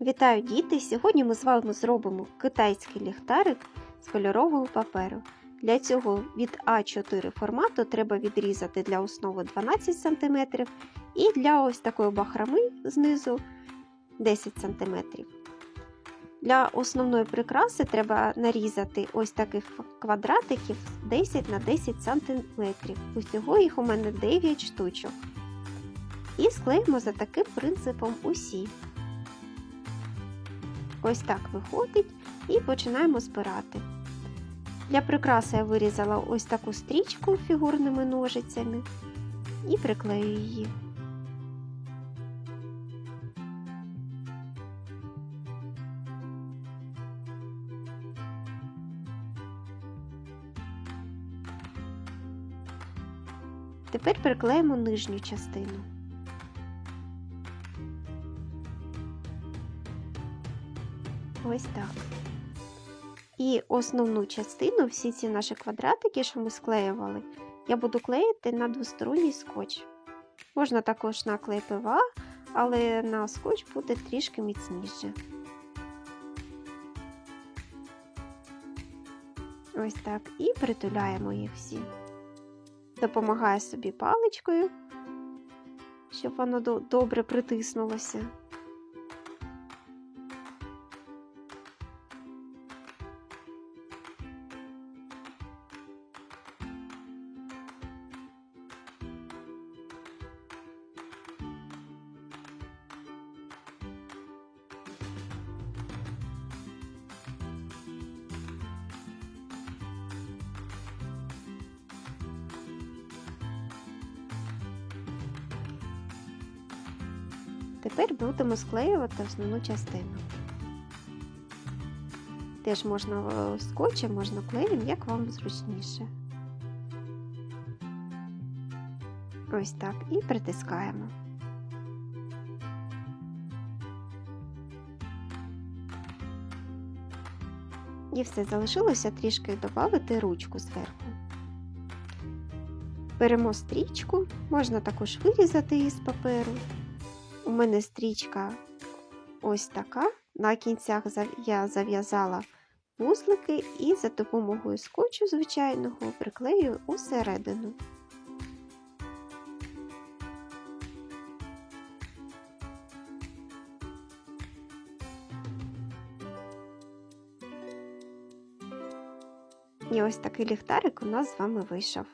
Вітаю діти! Сьогодні ми з вами зробимо китайський ліхтарик з кольорового паперу. Для цього від А4 формату треба відрізати для основи 12 см і для ось такої бахроми знизу 10 см. Для основної прикраси треба нарізати ось таких квадратиків 10 на 10 см. Усього їх у мене 9 штучок. І склеїмо за таким принципом усі. Ось так виходить і починаємо збирати. Для прикраси я вирізала ось таку стрічку фігурними ножицями і приклею її. Тепер приклеїмо нижню частину. Ось так. І основну частину, всі ці наші квадратики, що ми склеювали, я буду клеїти на двосторонній скотч. Можна також на клей але на скотч буде трішки міцніше. Ось так. І притуляємо їх всі. Допомагаю собі паличкою, щоб воно добре притиснулося. Тепер будемо склеювати основну частину. Теж можна е, скотчем, можна клеєм, як вам зручніше. Ось так і притискаємо. І все, залишилося трішки додати ручку зверху. Беремо стрічку, можна також вирізати її з паперу. Мене стрічка ось така. На кінцях я зав'язала вузлики і за допомогою скотчу звичайного приклею усередину. І ось такий ліхтарик у нас з вами вийшов.